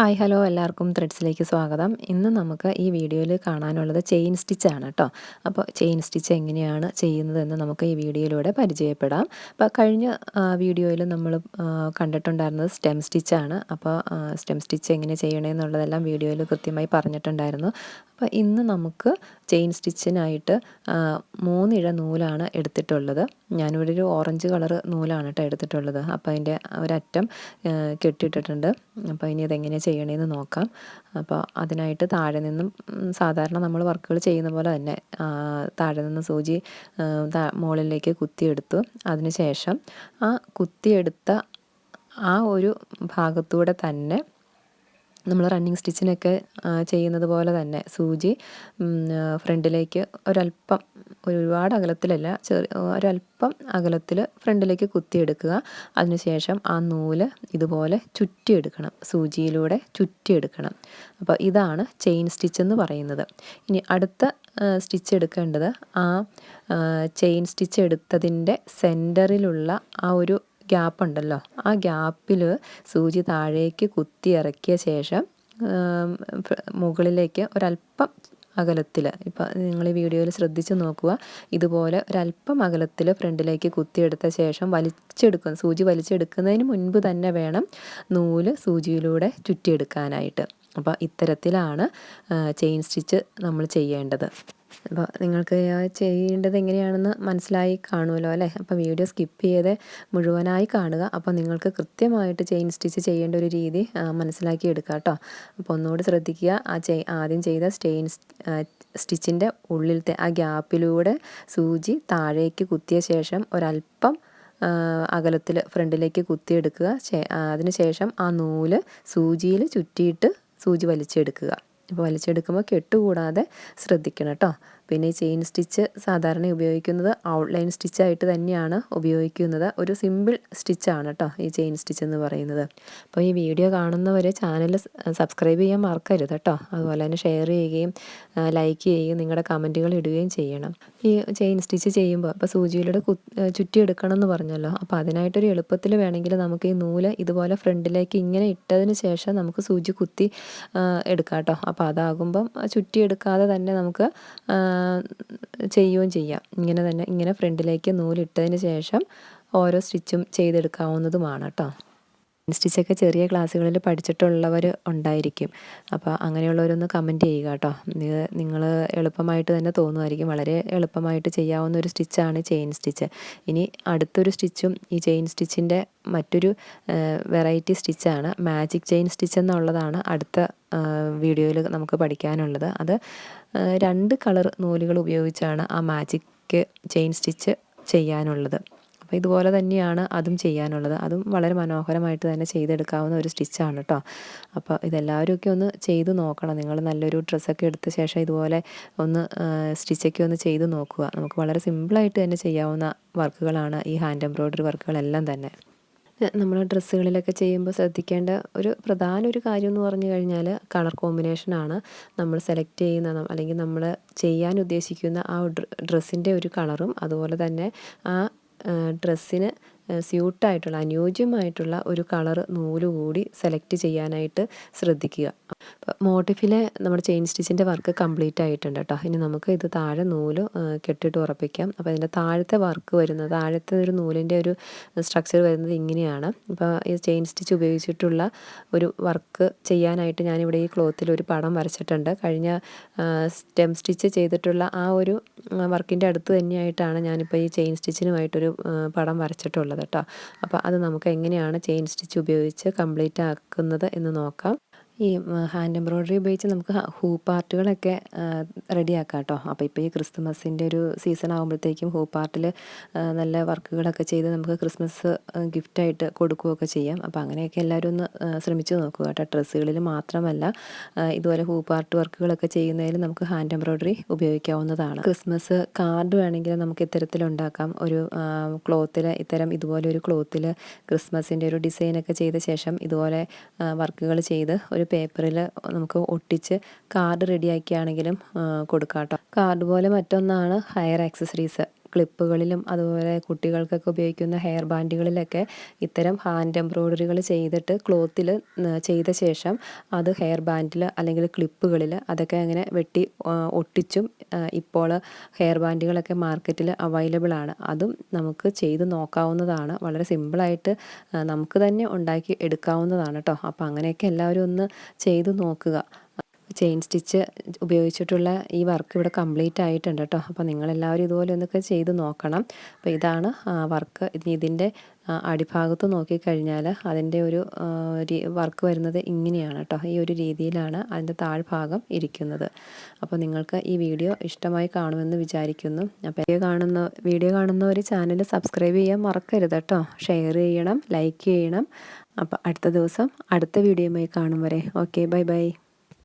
Hi hello. എല്ലാവർക്കും ത്രെഡ്സിലേക്ക് സ്വാഗതം. ഇന്ന് നമുക്ക് ഈ വീഡിയോയിൽ കാണാനുള്ളത് ചെയിൻ സ്റ്റിച്ചാണ് കേട്ടോ. അപ്പോൾ ചെയിൻ സ്റ്റിച്ച് എങ്ങനെയാണ് ചെയ്യുന്നതെന്ന് നമുക്ക് ഈ വീഡിയോയിലൂടെ പരിചയപ്പെടാം. അപ്പോൾ കഴിഞ്ഞ വീഡിയോയിൽ നമ്മൾ കണ്ടിട്ടുണ്ടായിരുന്നത് സ്റ്റെം സ്റ്റിച്ചാണ് അപ്പോൾ സ്റ്റെം സ്റ്റിച്ച് എങ്ങനെ ചെയ്യണമെന്നുള്ളതെല്ലാം വീഡിയോയിൽ കൃത്യമായി പറഞ്ഞിട്ടുണ്ടായിരുന്നു. അപ്പോൾ ഇന്ന് നമുക്ക് ചെയിൻ സ്റ്റിച്ചിനായിട്ട് മൂന്നിഴ നൂലാണ് എടുത്തിട്ടുള്ളത്. ഞാനിവിടെ ഒരു ഓറഞ്ച് കളർ നൂലാണ് കേട്ടോ എടുത്തിട്ടുള്ളത്. അപ്പോൾ അതിന്റെ ഒരറ്റം കെട്ടിയിട്ടിട്ടുണ്ട്. അപ്പോൾ ഇനി അതെങ്ങനെ ചെയ്യണമെന്ന് നോക്കാം. അപ്പോൾ അതിനായിട്ട് താഴെ നിന്നും സാധാരണ നമ്മൾ വർക്കുകൾ ചെയ്യുന്ന പോലെ തന്നെ താഴെ നിന്ന് സൂചി മുകളിലേക്ക് കുത്തിയെടുത്തു. അതിനുശേഷം ആ കുത്തിയെടുത്ത ആ ഒരു ഭാഗത്തൂടെ തന്നെ നമ്മൾ റണ്ണിങ് സ്റ്റിച്ചിനൊക്കെ ചെയ്യുന്നത് പോലെ തന്നെ. സൂചി ഫ്രണ്ടിലേക്ക് ഒരല്പം ഒരുപാട് അകലത്തിലല്ല ചെറിയ ഒരല്പം അകലത്തിൽ ഫ്രണ്ടിലേക്ക് കുത്തിയെടുക്കുക. അതിനുശേഷം ആ നൂൽ ഇതുപോലെ ചുറ്റിയെടുക്കണം. സൂചിയിലൂടെ ചുറ്റിയെടുക്കണം. അപ്പോൾ ഇതാണ് ചെയിൻ സ്റ്റിച്ച് എന്ന് പറയുന്നത്. ഇനി അടുത്ത സ്റ്റിച്ച് എടുക്കേണ്ടത് ആ ചെയിൻ സ്റ്റിച്ച് എടുത്തതിന്റെ സെന്ററിലുള്ള ആ ഒരു ഗ്യാപ്പ് ഉണ്ടല്ലോ ആ ഗ്യാപ്പിൽ സൂചി താഴേക്ക് കുത്തി ഇറക്കിയ ശേഷം മുകളിലേക്ക് ഒരല്പം അകലത്തിൽ ഇപ്പം നിങ്ങൾ ഈ വീഡിയോയിൽ ശ്രദ്ധിച്ച് നോക്കുക. ഇതുപോലെ ഒരല്പം അകലത്തിൽ ഫ്രണ്ടിലേക്ക് കുത്തിയെടുത്ത ശേഷം വലിച്ചെടുക്കും സൂചി വലിച്ചെടുക്കുന്നതിന് മുൻപ് തന്നെ വേണം നൂൽ സൂചിയിലൂടെ ചുറ്റിയെടുക്കാനായിട്ട്. അപ്പോൾ ഇത്തരത്തിലാണ് ചെയിൻ സ്റ്റിച്ച് നമ്മൾ ചെയ്യേണ്ടത്. അപ്പോൾ നിങ്ങൾക്ക് ചെയ്യേണ്ടത് എങ്ങനെയാണെന്ന് മനസ്സിലായി കാണുമല്ലോ അല്ലേ? അപ്പോൾ വീഡിയോ സ്കിപ്പ് ചെയ്ത് മുഴുവനായി കാണുക. അപ്പോൾ നിങ്ങൾക്ക് കൃത്യമായിട്ട് ചെയിൻ സ്റ്റിച്ച് ചെയ്യേണ്ട ഒരു രീതി മനസ്സിലാക്കി എടുക്കുക കേട്ടോ. അപ്പോൾ ഒന്നുകൂടി ശ്രദ്ധിക്കുക. ആ ആദ്യം ചെയ്ത സ്റ്റെയിൻ സ്റ്റിച്ചിന്റെ ഉള്ളിലത്തെ ആ ഗ്യാപ്പിലൂടെ സൂചി താഴേക്ക് കുത്തിയ ശേഷം ഒരല്പം അകലത്തിൽ ഫ്രണ്ടിലേക്ക് കുത്തിയെടുക്കുക. അതിനുശേഷം ആ നൂൽ സൂചിയിൽ ചുറ്റിയിട്ട് സൂചി വലിച്ചെടുക്കുക. അപ്പോൾ വലിച്ചെടുക്കുമ്പോൾ കെട്ടുകൂടാതെ ശ്രദ്ധിക്കണം കേട്ടോ പിന്നെ ചെയിൻ സ്റ്റിച്ച് സാധാരണ ഉപയോഗിക്കുന്നത് ഔട്ട്ലൈൻ സ്റ്റിച്ചായിട്ട് തന്നെയാണ് ഉപയോഗിക്കുന്നത്. ഒരു സിമ്പിൾ സ്റ്റിച്ചാണ് കേട്ടോ ഈ ചെയിൻ സ്റ്റിച്ച് എന്ന് പറയുന്നത്. അപ്പോൾ ഈ വീഡിയോ കാണുന്നവർ ചാനൽ സബ്സ്ക്രൈബ് ചെയ്യാൻ മറക്കരുത് കേട്ടോ അതുപോലെ തന്നെ ഷെയർ ചെയ്യുകയും ലൈക്ക് ചെയ്യുകയും നിങ്ങളുടെ കമന്റുകൾ ഇടുകയും ചെയ്യണം. ഈ ചെയിൻ സ്റ്റിച്ച് ചെയ്യുമ്പോൾ അപ്പോൾ സൂചിയിലൂടെ ചുറ്റി എടുക്കണം എന്ന് പറഞ്ഞല്ലോ. അപ്പോൾ അതിനായിട്ടൊരു എളുപ്പത്തിൽ വേണമെങ്കിൽ നമുക്ക് ഈ നൂൽ ഇതുപോലെ ഫ്രണ്ടിലേക്ക് ഇങ്ങനെ ഇട്ടതിന് ശേഷം നമുക്ക് സൂചി കുത്തി എടുക്കാം കേട്ടോ അപ്പോൾ അതാകുമ്പം ചുറ്റി എടുക്കാതെ തന്നെ നമുക്ക് ചെയ്യുകയും ചെയ്യാം. ഇങ്ങനെ തന്നെ ഇങ്ങനെ ഫ്രണ്ടിലേക്ക് നൂലിട്ടതിന് ശേഷം ഓരോ സ്റ്റിച്ചും ചെയ്തെടുക്കാവുന്നതുമാണ് കേട്ടോ. സ്റ്റിച്ചൊക്കെ ചെറിയ ക്ലാസ്സുകളിൽ പഠിച്ചിട്ടുള്ളവർ ഉണ്ടായിരിക്കും. അപ്പോൾ അങ്ങനെയുള്ളവരൊന്ന് കമന്റ് ചെയ്യുക കേട്ടോ. നിങ്ങൾ എളുപ്പമായിട്ട് തന്നെ തോന്നുമായിരിക്കും. വളരെ എളുപ്പമായിട്ട് ചെയ്യാവുന്ന ഒരു സ്റ്റിച്ചാണ് ചെയിൻ സ്റ്റിച്ച് ഇനി അടുത്തൊരു സ്റ്റിച്ചും ഈ ചെയിൻ സ്റ്റിച്ചിന്റെ മറ്റൊരു വെറൈറ്റി സ്റ്റിച്ചാണ് മാജിക് ചെയിൻ സ്റ്റിച്ച് എന്നുള്ളതാണ് അടുത്ത വീഡിയോയിൽ നമുക്ക് പഠിക്കാനുള്ളത്. അത് രണ്ട് കളർ നൂലുകൾ ഉപയോഗിച്ചാണ് ആ മാജിക് ചെയിൻ സ്റ്റിച്ച് ചെയ്യാനുള്ളത്. അപ്പോൾ ഇതുപോലെ തന്നെയാണ് അതും ചെയ്യാനുള്ളത്. അതും വളരെ മനോഹരമായിട്ട് തന്നെ ചെയ്തെടുക്കാവുന്ന ഒരു സ്റ്റിച്ചാണ് കേട്ടോ അപ്പോൾ ഇതെല്ലാവരും ഒന്ന് ചെയ്ത് നോക്കണം. നിങ്ങൾ നല്ലൊരു ഡ്രസ്സൊക്കെ എടുത്ത ശേഷം ഇതുപോലെ ഒന്ന് സ്റ്റിച്ചൊക്കെ ഒന്ന് ചെയ്ത് നോക്കുക. നമുക്ക് വളരെ സിമ്പിളായിട്ട് തന്നെ ചെയ്യാവുന്ന വർക്കുകളാണ് ഈ ഹാൻഡ് എംബ്രോയ്ഡറി വർക്കുകളെല്ലാം തന്നെ. നമ്മൾ ഡ്രസ്സുകളിലൊക്കെ ചെയ്യുമ്പോൾ ശ്രദ്ധിക്കേണ്ട ഒരു പ്രധാന ഒരു കാര്യം എന്ന് പറഞ്ഞു കഴിഞ്ഞാൽ കളർ കോമ്പിനേഷനാണ് നമ്മൾ സെലക്ട് ചെയ്യുന്ന അല്ലെങ്കിൽ നമ്മൾ ചെയ്യാൻ ഉദ്ദേശിക്കുന്ന ആ ഡ്രസ്സിന്റെ ഒരു കളറും അതുപോലെ തന്നെ ആ ഡ്രസ്സിന് സ്യൂട്ടായിട്ടുള്ള അനുയോജ്യമായിട്ടുള്ള ഒരു കളർ നൂൽ കൂടി സെലക്ട് ചെയ്യാനായിട്ട് ശ്രദ്ധിക്കുക. മോട്ടിഫിലെ നമ്മുടെ ചെയിൻ സ്റ്റിച്ചിന്റെ വർക്ക് കംപ്ലീറ്റ് ആയിട്ടുണ്ട് കേട്ടോ. ഇനി നമുക്ക് ഇത് താഴെ നൂൽ കെട്ടിട്ട് ഉറപ്പിക്കാം. അപ്പോൾ ഇതിന്റെ താഴത്തെ വർക്ക് വരുന്നത് താഴത്തെ ഒരു നൂലിന്റെ ഒരു സ്ട്രക്ചർ വരുന്നത് ഇങ്ങനെയാണ്. ഇപ്പോൾ ഈ ചെയിൻ സ്റ്റിച്ച് ഉപയോഗിച്ചിട്ടുള്ള ഒരു വർക്ക് ചെയ്യാനായിട്ട് ഞാനിവിടെ ഈ ക്ലോത്തിൽ ഒരു പടം വരച്ചിട്ടുണ്ട്. കഴിഞ്ഞ സ്റ്റെം സ്റ്റിച്ച് ചെയ്തിട്ടുള്ള ആ ഒരു വർക്കിന്റെ അടുത്ത് തന്നെയായിട്ടാണ് ഞാനിപ്പോൾ ഈ ചെയിൻ സ്റ്റിച്ചിനുമായിട്ടൊരു പടം വരച്ചിട്ടുള്ളത്. കേട്ടോ. അപ്പോൾ അത് നമുക്ക് എങ്ങനെയാണ് ചെയിൻ സ്റ്റിച്ച് ഉപയോഗിച്ച് കംപ്ലീറ്റ് ആക്കുന്നത് എന്ന് നോക്കാം. ഈ ഹാൻഡ് എംബ്രോയ്ഡറി ഉപയോഗിച്ച് നമുക്ക് ഹൂ പാർട്ടുകളൊക്കെ റെഡിയാക്കാം കേട്ടോ അപ്പോൾ ഇപ്പോൾ ഈ ക്രിസ്മസിന്റെ ഒരു സീസൺ ആകുമ്പോഴത്തേക്കും ഹൂ പാർട്ടിൽ നല്ല വർക്കുകളൊക്കെ ചെയ്ത് നമുക്ക് ക്രിസ്മസ് ഗിഫ്റ്റായിട്ട് കൊടുക്കുകയൊക്കെ ചെയ്യാം. അപ്പോൾ അങ്ങനെയൊക്കെ എല്ലാവരും ഒന്ന് ശ്രമിച്ചു നോക്കുക കേട്ടോ. ഡ്രസ്സുകളിൽ മാത്രമല്ല ഇതുപോലെ ഹൂ പാർട്ട് വർക്കുകളൊക്കെ ചെയ്യുന്നതിൽ നമുക്ക് ഹാൻഡ് എംബ്രോയ്ഡറി ഉപയോഗിക്കാവുന്നതാണ്. ക്രിസ്മസ് കാർഡ് വേണമെങ്കിൽ നമുക്ക് ഇത്തരത്തിലുണ്ടാക്കാം. ഒരു ക്ലോത്തിൽ ഇത്തരം ഇതുപോലെ ഒരു ക്ലോത്തിൽ ക്രിസ്മസിന്റെ ഒരു ഡിസൈനൊക്കെ ചെയ്ത ശേഷം ഇതുപോലെ വർക്കുകൾ ചെയ്ത് ഒരു പേപ്പറിൽ നമുക്ക് ഒട്ടിച്ച് കാർഡ് റെഡിയാക്കിയാണെങ്കിലും കൊടുക്കാം കേട്ടോ കാർഡ് പോലെ മറ്റൊന്നാണ് ഹയർ ആക്സസറീസ് ക്ലിപ്പുകളിലും അതുപോലെ കുട്ടികൾക്കൊക്കെ ഉപയോഗിക്കുന്ന ഹെയർ ബാൻഡുകളിലൊക്കെ ഇത്തരം ഹാൻഡ് എംബ്രോയ്ഡറികൾ ചെയ്തിട്ട് ക്ലോത്തിൽ ചെയ്ത ശേഷം അത് ഹെയർ ബാൻഡിൽ അല്ലെങ്കിൽ ക്ലിപ്പുകളിൽ അതൊക്കെ അങ്ങനെ വെട്ടി ഒട്ടിച്ചും ഇപ്പോൾ ഹെയർ ബാൻഡുകളൊക്കെ മാർക്കറ്റിൽ അവൈലബിൾ ആണ്. അതും നമുക്ക് ചെയ്ത് നോക്കാവുന്നതാണ്. വളരെ സിമ്പിളായിട്ട് നമുക്ക് തന്നെ ഉണ്ടാക്കി എടുക്കാവുന്നതാണ് കേട്ടോ അപ്പോൾ അങ്ങനെയൊക്കെ എല്ലാവരും ഒന്ന് ചെയ്ത് നോക്കുക. ചെയിൻ സ്റ്റിച്ച് ഉപയോഗിച്ചിട്ടുള്ള ഈ വർക്ക് ഇവിടെ കംപ്ലീറ്റ് ആയിട്ടുണ്ട് കേട്ടോ. അപ്പോൾ നിങ്ങളെല്ലാവരും ഇതുപോലെ ഒന്നൊക്കെ ചെയ്ത് നോക്കണം. അപ്പോൾ ഇതാണ് വർക്ക്. ഇതിന്റെ അടിഭാഗത്ത് നോക്കിക്കഴിഞ്ഞാൽ അതിന്റെ ഒരു വർക്ക് വരുന്നത് ഇങ്ങനെയാണ് കേട്ടോ. ഈ ഒരു രീതിയിലാണ് അതിന്റെ താഴ്ഭാഗം ഇരിക്കുന്നത്. അപ്പോൾ നിങ്ങൾക്ക് ഈ വീഡിയോ ഇഷ്ടമായി കാണുമെന്ന് വിചാരിക്കുന്നു. അപ്പോൾ വീഡിയോ കാണുന്ന വീഡിയോ കാണുന്നവർ ചാനൽ സബ്സ്ക്രൈബ് ചെയ്യാൻ മറക്കരുത് കേട്ടോ. ഷെയർ ചെയ്യണം ലൈക്ക് ചെയ്യണം. അപ്പോൾ അടുത്ത ദിവസം അടുത്ത വീഡിയോയുമായി കാണും വരെ. Okay bye bye.